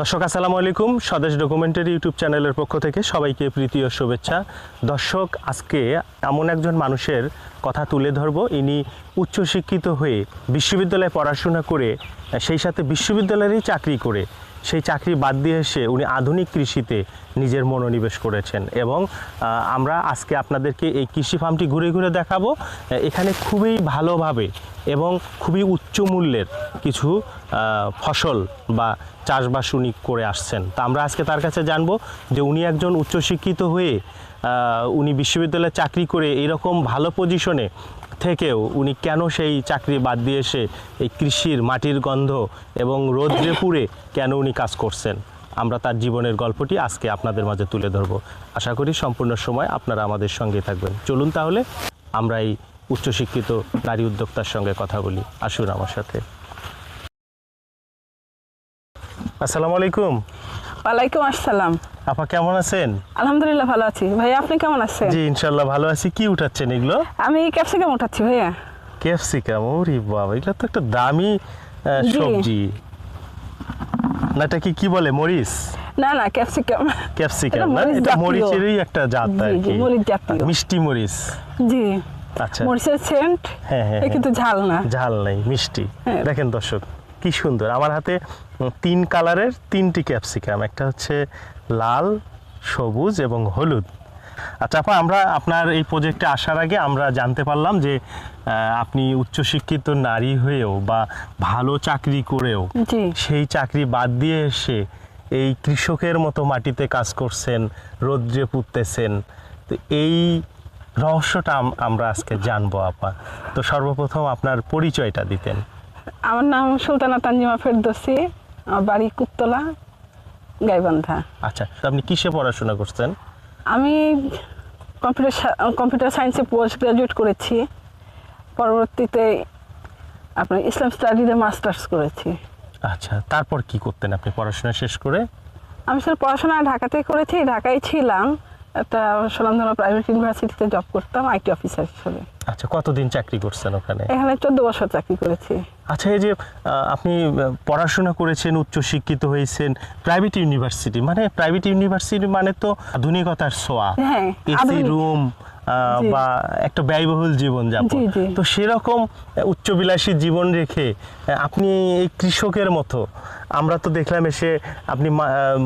দর্শক, আসসালামু আলাইকুম। স্বদেশ ডকুমেন্টারি ইউটিউব চ্যানেলের পক্ষ থেকে সবাইকে প্রীতি ও শুভেচ্ছা। দর্শক, আজকে এমন একজন মানুষের কথা তুলে ধরব। ইনি উচ্চশিক্ষিত হয়ে বিশ্ববিদ্যালয়ে পড়াশোনা করে, সেই সাথে বিশ্ববিদ্যালয়েরই চাকরি করে। সেই চাকরি বাদ দিয়ে এসে উনি আধুনিক কৃষিতে নিজের মনোনিবেশ করেছেন। এবং আমরা আজকে আপনাদেরকে এই কৃষি ফার্মটি ঘুরে ঘুরে দেখাবো। এখানে খুবই ভালোভাবে এবং খুবই উচ্চ মূল্যের কিছু ফসল বা চাষবাস উনি করে আসছেন। তা আমরা আজকে তার কাছে জানব যে উনি একজন উচ্চশিক্ষিত হয়ে উনি বিশ্ববিদ্যালয়ে চাকরি করে এরকম ভালো পজিশনে থেকেও উনি কেন সেই চাকরি বাদ দিয়ে এসে এই কৃষির মাটির গন্ধ এবং রোদ্রে পুড়ে কেন উনি কাজ করছেন? আমরা তার জীবনের গল্পটি আজকে আপনাদের মাঝে তুলে ধরব। আশা করি সম্পূর্ণ সময় আপনারা আমাদের সঙ্গে থাকবেন। চলুন তাহলে, আমরা এই উচ্চশিক্ষিত নারী উদ্যোক্তার সঙ্গে কথা বলি। আসুন আমার সাথে। আসসালামু আলাইকুম। ওয়ালাইকুম আসসালাম। আপা কেমন আছেন? আলহামদুলিল্লাহ ভালো আছি। ভাইয়া আপনি কেমন আছেন? জি ইনশাল্লাহ ভালো আছি। কি উঠাচ্ছেন এগুলো? আমি ক্যাপসিকাম উঠাচ্ছি ভাইয়া। ক্যাপসিকাম? ওরে বাবা এগুলো তো একটা দামি সবজি। না এটা কি কি বলে মরিচ? না না ক্যাপসিকাম। ক্যাপসিকাম না? এটা মরিচেরই একটা জাত আর কি। মরিচ জাতীয়। মিষ্টি মরিচ। জি। আচ্ছা। মরিচের সেন্ট হ্যাঁ, হ্যাঁ, হ্যাঁ। কিন্তু ঝাল না। ঝাল নাই মিষ্টি। হ্যাঁ। দেখেন দর্শক কি সুন্দর। আমার হাতে তিন কালারের তিনটি ক্যাপসিকাম। একটা হচ্ছে লাল সবুজ এবং হলুদ। আচ্ছা আপা আমরা আপনার এই প্রজেক্টে আসার আগে আমরা জানতে পারলাম যে আপনি উচ্চশিক্ষিত নারী হয়েও বা ভালো চাকরি করেও সেই চাকরি বাদ দিয়ে এসে এই কৃষকের মতো মাটিতে কাজ করছেন রৌদ্রে পুঁততেছেন তো এই রহস্যটা আমরা আজকে জানব আপা। তো সর্বপ্রথম আপনার পরিচয়টা দিতেন। আমার নাম সুলতানা তানজিমা ফেরদোসি আমার বাড়ি কুত্তলা গাইবান্ধা। আচ্ছা তো আপনি কিসে পড়াশোনা করছেন? আমি কম্পিউটার কম্পিউটার সায়েন্সে পোস্ট গ্রাজুয়েট করেছি। পরবর্তীতে আপনার ইসলাম স্টাডিতে মাস্টার্স করেছি। আচ্ছা তারপর কি করতেন আপনি পড়াশোনা শেষ করে? আমি স্যার পড়াশোনা ঢাকাতেই করেছি ঢাকায় ছিলাম। একটা সোনামধনা প্রাইভেট ইউনিভার্সিটিতে জব করতাম আইটি অফিসার হিসেবে। আচ্ছা কতদিন চাকরি করছেন ওখানে? এখানে চোদ্দ বছর চাকরি করেছি। আচ্ছা এই যে আপনি পড়াশোনা করেছেন উচ্চ শিক্ষিত হয়েছেন প্রাইভেট ইউনিভার্সিটি মানে প্রাইভেট ইউনিভার্সিটি মানে তো আধুনিকতার সোয়া এসি রুম। বা একটা ব্যয়বহুল জীবন যাপন। তো সেরকম উচ্চবিলাসী জীবন রেখে আপনি এই কৃষকের মতো আমরা তো দেখলাম এসে আপনি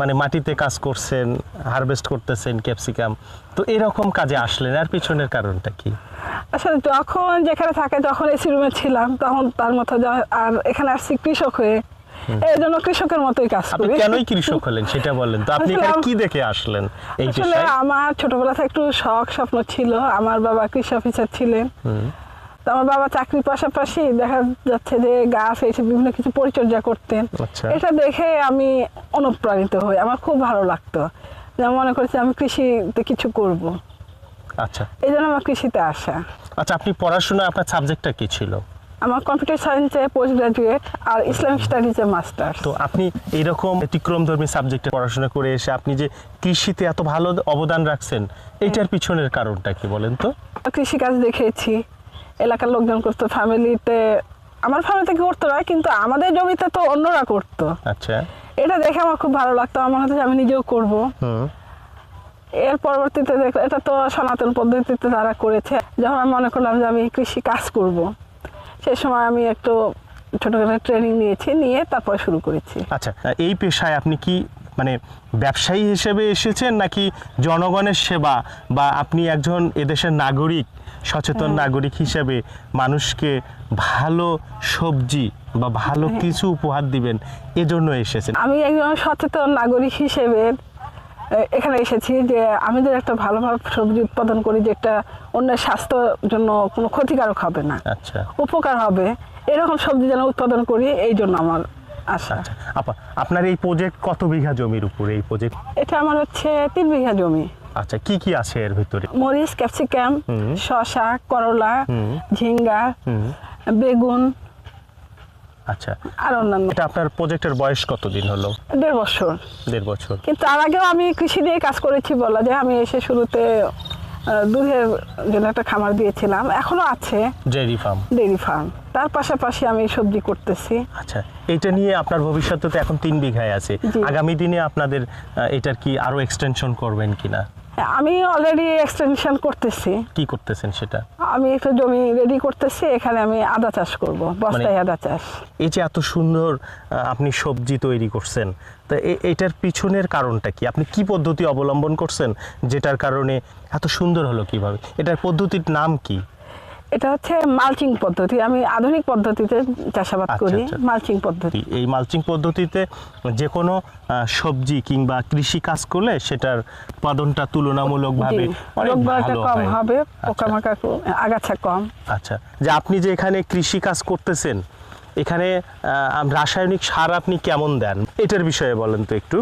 মানে মাটিতে কাজ করছেন হারভেস্ট করতেছেন ক্যাপসিকাম তো এরকম কাজে আসলেন আর পিছনের কারণটা কি? আসলে যখন যেখানে থাকে যখন এসি রুমে ছিলাম তখন তার মতো আর এখানে আসছি কৃষক হয়ে। এই জন্য কৃষকের মতোই কাজ করি। কেনই কৃষক হলেন সেটা বলেন তো? আপনি এখানে কি দেখে আসলেন এই আসলে আমার ছোটবেলা থেকে একটু শখ স্বপ্ন ছিল। আমার বাবা কৃষি অফিসার ছিলেন। তো আমার বাবা চাকরির পাশাপাশি দেখা যাচ্ছে যে গাছ এসে বিভিন্ন কিছু পরিচর্যা করতেন। আচ্ছা। এটা দেখে আমি অনুপ্রাণিত হই। আমার খুব ভালো লাগতো। যেমন মনে করছি আমি কৃষিতে কিছু করব। আচ্ছা। এই জন্য আমার কৃষিতে আসা। আচ্ছা আপনি পড়াশোনা আপনার সাবজেক্টটা কি ছিল? আমার কম্পিউটার সায়েন্সে পোস্ট গ্রাজুয়েট আর ইসলামিক স্টাডিজে মাস্টার তো আপনি এইরকম ব্যতিক্রমধর্মী সাবজেক্টে পড়াশোনা করে এসে আপনি যে কৃষিতে এত ভালো অবদান রাখছেন এটার পিছনের কারণটা কি বলেন তো? কৃষিকাজ দেখেছি এলাকার লোকজন করতো ফ্যামিলিতে আমার ফ্যামিলিতে করতো না কিন্তু আমাদের জমিতে তো অন্যরা করতো। আচ্ছা। এটা দেখে আমার খুব ভালো লাগতো আমার হতো যে আমি নিজেও করব। হুম। এর পরবর্তীতে দেখলাম এটা তো সনাতন পদ্ধতিতে তারা করেছে যখন আমি মনে করলাম যে আমি কৃষি কাজ করব। সেই সময় আমি একটু ছোটখাটো ট্রেনিং নিয়েছি নিয়ে তারপর শুরু করেছি। আচ্ছা এই পেশায় আপনি কি মানে ব্যবসায়ী হিসেবে এসেছেন নাকি জনগণের সেবা বা আপনি একজন এদেশের নাগরিক সচেতন নাগরিক হিসেবে মানুষকে ভালো সবজি বা ভালো কিছু উপহার দিবেন এজন্য এসেছেন? আমি একজন সচেতন নাগরিক হিসেবে এখানে এসেছি যে আমি যদি একটা ভালো ভালো সবজি উৎপাদন করি যেটা অন্যের স্বাস্থ্যের জন্য কোনো ক্ষতিকারক হবে না। আচ্ছা। উপকার হবে। এরকম সবজি যেন উৎপাদন করি এই জন্য আমার আশা। আচ্ছা। আপা আপনার এই প্রজেক্ট কত বিঘা জমির উপরে এই প্রজেক্ট এটা আমার হচ্ছে তিন বিঘা জমি। আচ্ছা কি কি আছে এর ভিতরে? মরিচ ক্যাপসিকাম। শসা করলা ঝিঙ্গা বেগুন আচ্ছা। আর অন্যান্য এটা আপনার প্রজেক্টের বয়স কতদিন হলো? দেড় বছর। দেড় বছর। কিন্তু তার আগেও আমি কৃষি নিয়ে কাজ করেছি বলা যায়। আমি এসে শুরুতে দুধের জন্য একটা খামার দিয়েছিলাম। এখনও আছে। ফার্ম। Dairy farm. তার পাশাপাশি আমি সবজি করতেছি। আচ্ছা এটা নিয়ে আপনার ভবিষ্যতে তো এখন তিন বিঘায় আছে। আগামী দিনে আপনাদের এটার কি আরও এক্সটেনশন করবেন কিনা? আমি অলরেডি এক্সটেনশন করতেছি। কি করতেছেন সেটা? আমি একটু জমি রেডি করতেছি এখানে আমি আদা চাষ করব বস্তায় আদা চাষ। এই যে এত সুন্দর আপনি সবজি তৈরি করছেন তো এটার পিছনের কারণটা কি? আপনি কি পদ্ধতি অবলম্বন করছেন যেটার কারণে এত সুন্দর হলো কীভাবে? এটার পদ্ধতির নাম কি? এটা হচ্ছে মালচিং পদ্ধতি। আমি আধুনিক পদ্ধতিতে চাষাবাদ আচ্ছা, করি আচ্ছা। মালচিং পদ্ধতি। এই মালচিং পদ্ধতিতে যে কোনো সবজি কিংবা কৃষি কাজ করলে সেটার উৎপাদনটা তুলনামূলকভাবে অনেক ভালো কম হবে আচ্ছা। পোকামাকড় আগাছা কম। আচ্ছা। যে আপনি যে এখানে কৃষি কাজ করতেছেন এখানে রাসায়নিক সার আপনি কেমন দেন? এটার বিষয়ে বলেন তো একটু।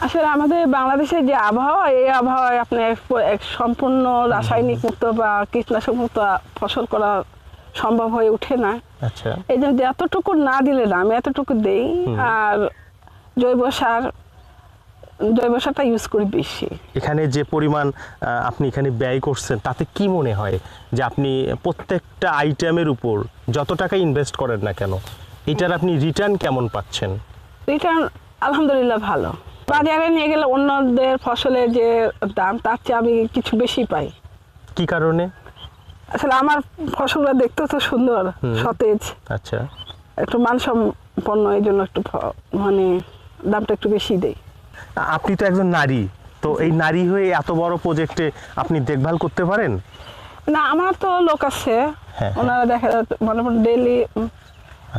আসলে আমাদের বাংলাদেশের যে আবহাওয়া এই আবহাওয়ায় আপনার এক- সম্পূর্ণ রাসায়নিক মুক্ত বা কীটনাশক মুক্ত ফসল করা সম্ভব হয়ে ওঠে না। আচ্ছা। এই জন্য এতটুকু না দিলে না আমি এতটুকু দেই। আর জৈব সার জৈব সারটা ইউজ করি বেশি। এখানে যে পরিমাণ আপনি এখানে ব্যয় করছেন তাতে কি মনে হয় যে আপনি প্রত্যেকটা আইটেমের উপর যত টাকা ইনভেস্ট করেন না কেন এটার আপনি রিটার্ন কেমন পাচ্ছেন? রিটার্ন আলহামদুলিল্লাহ ভালো। বাজারে নিয়ে গেলে অন্যদের ফসলের যে দাম তার চেয়ে আমি কিছু বেশি পাই। কি কারণে? আসলে আমার ফসলটা দেখতে তো সুন্দর সতেজ। আচ্ছা। একটু মানসম্পন্ন এই জন্য একটু মানে দামটা একটু বেশি দেই। আপনি তো একজন নারী তো এই নারী হয়ে এত বড় প্রজেক্টে আপনি দেখভাল করতে পারেন? না আমার তো লোক আছে। হ্যাঁ, ওনারা দেখা যাচ্ছে মোটামুটি ডেলি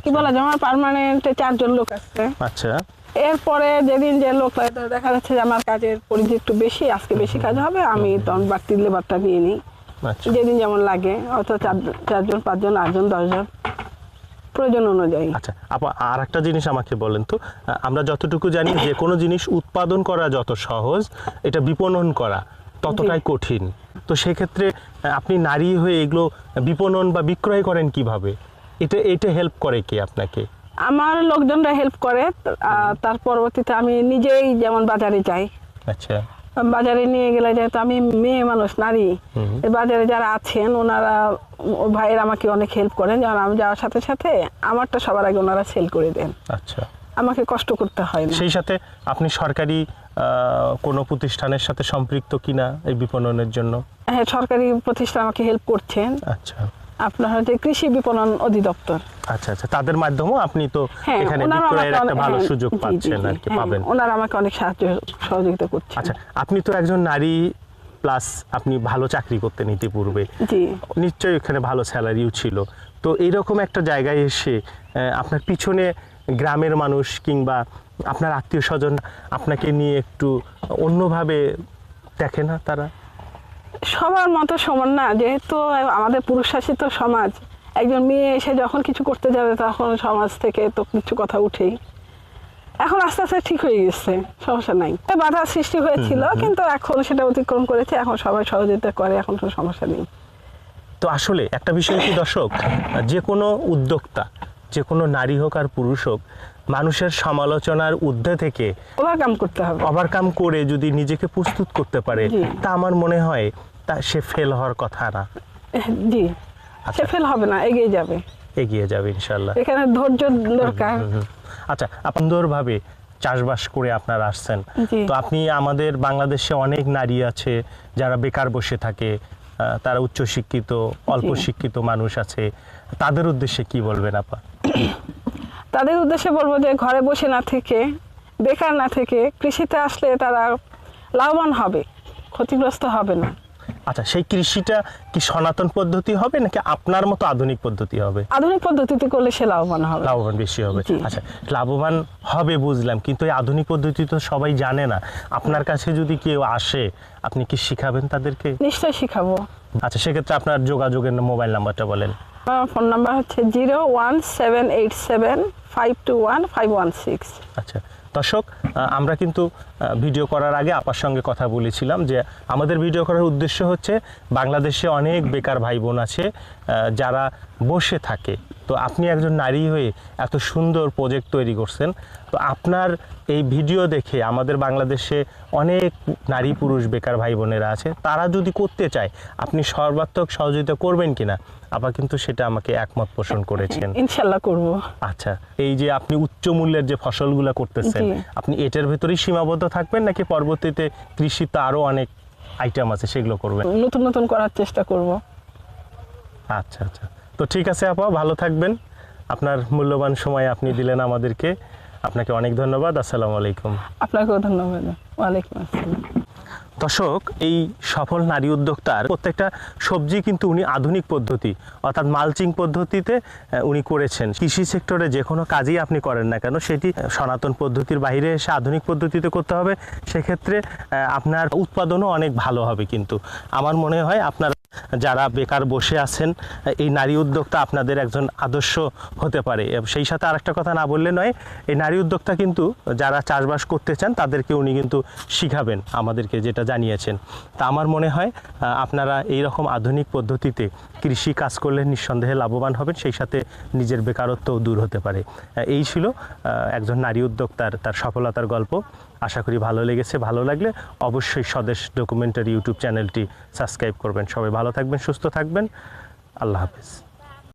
কি বলা যায় আমার পার্মানেন্টে চারজন লোক আছে। আচ্ছা। এরপরে যেদিন যে লোক দেখা যাচ্ছে যে আমার কাজের পরিধি একটু বেশি আজকে বেশি কাজ হবে আমি তখন বাড়তি লেবারটা নিয়ে নিই। আচ্ছা। যেদিন যেমন লাগে অত চার চারজন পাঁচজন আটজন দশজন প্রয়োজন অনুযায়ী। আচ্ছা আপা আর একটা জিনিস আমাকে বলেন তো আমরা যতটুকু জানি যে কোনো জিনিস উৎপাদন করা যত সহজ এটা বিপণন করা ততটাই কঠিন। তো সেক্ষেত্রে আপনি নারী হয়ে এগুলো বিপণন বা বিক্রয় করেন কীভাবে? এটা এটা হেল্প করে কি আপনাকে? আমার লোকজনরা হেল্প করে তার পরবর্তীতে আমি নিজেই যেমন বাজারে যাই। আচ্ছা। বাজারে নিয়ে গেলে যেহেতু আমি মেয়ে মানুষ নারী বাজারে যারা আছেন ওনারা ও ভাইয়ের আমাকে অনেক হেল্প করেন। যেমন আমি যাওয়ার সাথে সাথে আমারটা সবার আগে ওনারা সেল করে দেন। আচ্ছা। আমাকে কষ্ট করতে হয় না। সেই সাথে আপনি সরকারি কোনো প্রতিষ্ঠানের সাথে সম্পৃক্ত কিনা এই বিপণনের জন্য? হ্যাঁ সরকারি প্রতিষ্ঠান আমাকে হেল্প করছেন। আচ্ছা। আপনার হচ্ছে কৃষি বিপণন অধিদপ্তর। আচ্ছা আচ্ছা তাদের মাধ্যমেও আপনি তো হ্যাঁ এখানে বিক্রয়ের একটা ভালো হ্যাঁ, সুযোগ পাচ্ছেন আর কি হ্যাঁ, পাবেন। ওনারা আমাকে অনেক সাহায্য সহযোগিতা করছে আচ্ছা আপনি তো একজন নারী প্লাস আপনি ভালো চাকরি করতেন ইতিপূর্বে। জি। নিশ্চয়ই এখানে ভালো স্যালারিও ছিল। তো এইরকম একটা জায়গায় এসে আপনার পিছনে গ্রামের মানুষ কিংবা আপনার আত্মীয় স্বজন আপনাকে নিয়ে একটু অন্যভাবে দেখে না তারা? সবার মতো সমান না যেহেতু আমাদের পুরুষ শাসিত সমাজ একজন মেয়ে এসে যখন কিছু করতে যাবে তখন সমাজ থেকে তো কিছু কথা উঠেই। এখন আস্তে আস্তে ঠিক হয়ে গেছে সমস্যা নাই। বাধা সৃষ্টি হয়েছিল কিন্তু এখন সেটা অতিক্রম করেছে এখন সবাই সহযোগিতা করে এখন কোনো সমস্যা নেই। তো আসলে একটা বিষয় কি দর্শক যে কোনো উদ্যোক্তা যে কোনো নারী হোক আর পুরুষ হোক মানুষের সমালোচনার ঊর্ধ্বে থেকে ওভারকাম করতে হবে। ওভারকাম করে যদি নিজেকে প্রস্তুত করতে পারে তা আমার মনে হয় তা সে ফেল হওয়ার কথা না। জি। আচ্ছা। সে ফেল হবে না এগিয়ে যাবে। এগিয়ে যাবে ইনশাল্লাহ এখানে ধৈর্য দরকার। আচ্ছা সুন্দরভাবে চাষবাস করে আপনারা আসছেন। তো আপনি আমাদের বাংলাদেশে অনেক নারী আছে যারা বেকার বসে থাকে তারা উচ্চশিক্ষিত অল্প শিক্ষিত মানুষ আছে। তাদের উদ্দেশ্যে কি বলবেন আপা? তাদের উদ্দেশ্যে বলব যে ঘরে বসে না থেকে বেকার না থেকে কৃষিতে আসলে তারা লাভবান হবে ক্ষতিগ্রস্ত হবে না। আচ্ছা সেই কৃষিটা কি সনাতন পদ্ধতি হবে নাকি আপনার মতো আধুনিক পদ্ধতি হবে? আধুনিক পদ্ধতিতে করলে সে লাভবান হবে। লাভবান বেশি হবে। আচ্ছা লাভবান হবে বুঝলাম কিন্তু এই আধুনিক পদ্ধতি তো সবাই জানে না। আপনার কাছে যদি কেউ আসে আপনি কি শিখাবেন তাদেরকে? নিশ্চয়ই শিখাবো। আচ্ছা সেক্ষেত্রে আপনার যোগাযোগের মোবাইল নাম্বারটা বলেন। ফোন নাম্বার হচ্ছে zero one seven eight seven five two one five one six. আচ্ছা দর্শক আমরা কিন্তু ভিডিও করার আগে আপার সঙ্গে কথা বলেছিলাম যে আমাদের ভিডিও করার উদ্দেশ্য হচ্ছে বাংলাদেশে অনেক বেকার ভাই বোন আছে যারা বসে থাকে। তো আপনি একজন নারী হয়ে এত সুন্দর প্রজেক্ট তৈরি করছেন। তো আপনার এই ভিডিও দেখে আমাদের বাংলাদেশে অনেক নারী পুরুষ বেকার ভাই বোনেরা আছে তারা যদি করতে চায় আপনি সর্বাত্মক সহযোগিতা করবেন কিনা? আপা কিন্তু সেটা আমাকে একমত পোষণ করেছেন। ইনশাল্লাহ করব। আচ্ছা এই যে আপনি উচ্চ মূল্যের যে ফসলগুলো করতেছেন আপনি এটার ভেতরেই সীমাবদ্ধ থাকবেন নাকি পরবর্তীতে কৃষিতে আরও অনেক আইটেম আছে সেগুলো করবেন? নতুন নতুন করার চেষ্টা করব। আচ্ছা আচ্ছা। তো ঠিক আছে আপা ভালো থাকবেন। আপনার মূল্যবান সময় আপনি দিলেন আমাদেরকে। আপনাকে অনেক ধন্যবাদ আসসালামু আলাইকুম। আপনাকেও ধন্যবাদ। ওয়ালাইকুম আসসালাম। দর্শক এই সফল নারী উদ্যোক্তার প্রত্যেকটা সবজি কিন্তু উনি আধুনিক পদ্ধতি অর্থাৎ মালচিং পদ্ধতিতে উনি করেছেন। কৃষি সেক্টরে যে কোনো কাজই আপনি করেন না কেন সেটি সনাতন পদ্ধতির বাইরে এসে আধুনিক পদ্ধতিতে করতে হবে। সেক্ষেত্রে আপনার উৎপাদনও অনেক ভালো হবে কিন্তু। আমার মনে হয় আপনার যারা বেকার বসে আছেন, এই নারী উদ্যোক্তা আপনাদের একজন আদর্শ হতে পারে। সেই সাথে আরেকটা কথা না বললে নয়, এই নারী উদ্যোক্তা কিন্তু যারা চাষবাস করতে চান, তাদেরকে উনি কিন্তু শিখাবেন আমাদেরকে যেটা জানিয়েছেন। তা আমার মনে হয় আপনারা এই রকম আধুনিক পদ্ধতিতে কৃষি কাজ করলে নিঃসন্দেহে লাভবান হবেন, সেই সাথে নিজের বেকারত্বও দূর হতে পারে। এই ছিল একজন নারী উদ্যোক্তার, তার সফলতার গল্প। আশা করি ভালো লেগেছে, ভালো লাগলে অবশ্যই স্বদেশ ডকুমেন্টারি ইউটিউব চ্যানেলটি সাবস্ক্রাইব করবেন। সবাই ভালো থাকবেন, সুস্থ থাকবেন। আল্লাহ হাফিজ।